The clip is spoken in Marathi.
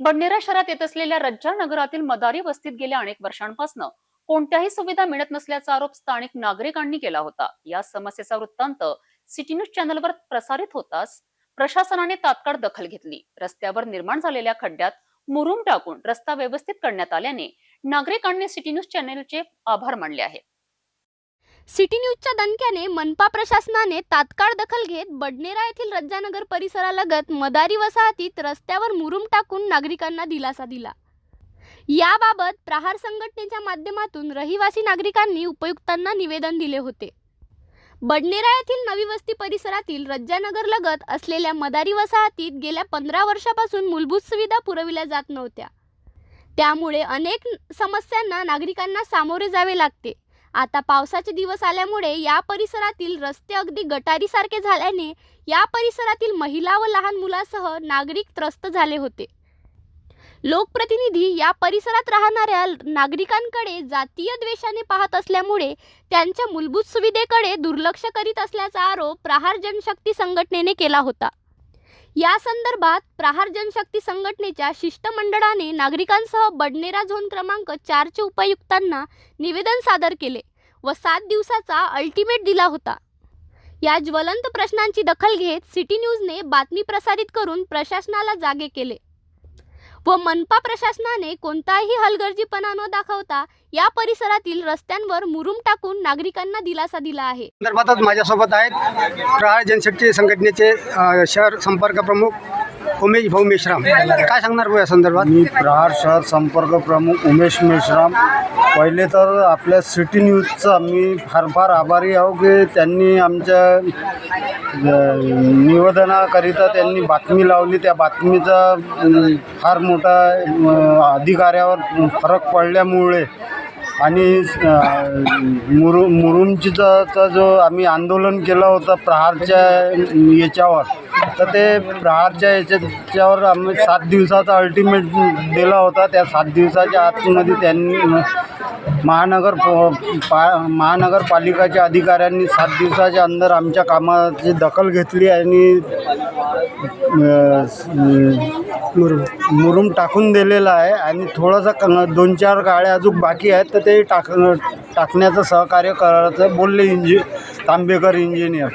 बडनेरा शहरात येत असलेल्या रज्जा नगरातील मदारी वस्तीत गेल्या अनेक वर्षांपासून कोणत्याही सुविधा मिळत नसल्याचा आरोप स्थानिक नागरिकांनी केला होता. या समस्येचा वृत्तांत सिटी न्यूज चॅनलवर प्रसारित होताच प्रशासनाने तात्काळ दखल घेतली. रस्त्यावर निर्माण झालेल्या खड्ड्यात मुरुम टाकून रस्ता व्यवस्थित करण्यात आल्याने नागरिकांनी सिटी न्यूज चॅनलचे आभार मानले आहेत. सिटी न्यूजच्या दणक्याने मनपा प्रशासनाने तात्काळ दखल घेत बडनेरा येथील रज्जानगर परिसरालगत मदारी वसाहतीत रस्त्यावर मुरुम टाकून नागरिकांना दिलासा दिला. याबाबत प्रहार संघटनेच्या माध्यमातून रहिवासी नागरिकांनी उपयुक्तांना निवेदन दिले होते. बडनेरा येथील नवी वस्ती परिसरातील रज्जानगर लगत असलेल्या मदारी वसाहतीत गेल्या पंधरा वर्षापासून मूलभूत सुविधा पुरविल्या जात नव्हत्या. त्यामुळे अनेक समस्यांना नागरिकांना सामोरे जावे लागते. आता पावसाचे दिवस आल्यामुळे या परिसरातील रस्ते अगदी गटारीसारखे झाल्याने या परिसरातील महिला व लहान मुलासह नागरिक त्रस्त झाले होते. लोकप्रतिनिधी या परिसरात राहणाऱ्या नागरिकांकडे जातीय द्वेषाने पाहत असल्यामुळे त्यांच्या मूलभूत सुविधेकडे दुर्लक्ष करीत असल्याचा आरोप प्रहार जनशक्ती संघटनेने केला होता. या संदर्भात प्रहार जनशक्ती संघटनेच्या शिष्टमंडळाने नागरिकांसह बडनेरा झोन क्रमांक चारचे उपायुक्तांना निवेदन सादर केले व सात दिवसाचा अल्टिमेट दिला होता. या ज्वलंत प्रश्नांची दखल घेत सिटी न्यूजने बातमी प्रसारित करून प्रशासनाला जागे केले. व मनपा प्रशासनाने कोणताही हलगर्जीपणा न दाखवता या परिसरातील रस्त्यांवर मुरुम टाकून नागरिकांना दिलासा दिला आहे. संदर्भातच माझ्यासोबत आहेत प्रहार जनशक्ती संघटनेचे शहर संपर्क प्रमुख उमेश भाऊ मेश्राम. काय सांगणार भाऊ या संदर्भात? मी प्रहार शहर संपर्क प्रमुख उमेश मेश्राम. पहिले तर आपल्या सिटी न्यूजचा मी फार फार आभारी आहो की त्यांनी आमच्या निवेदनाकरिता त्यांनी बातमी लावली. त्या बातमीचा फार मोठा अधिकाऱ्यावर फरक पडल्यामुळे आणि मुरु मुरुमचीचा जो आम्ही आंदोलन केलं होतं प्रहारच्या याच्यावर तर ते प्रहारच्या याच्यावर आम्ही सात दिवसाचा अल्टिमेट दिला होता. त्या सात दिवसाच्या आतमध्ये त्यांनी महानगर प- पा महानगरपालिकाच्या अधिकाऱ्यांनी सात दिवसाच्या अंदर आमच्या कामाची दखल घेतली आणि मुर मुरुम मुरुम टाकून दिलेला आहे आणि थोडंसं क दोन चार गाड्या अजून बाकी आहेत तर ते टाक टाकण्याचं सहकार्य करायचं बोलले इंजि तांबेकर इंजिनियर.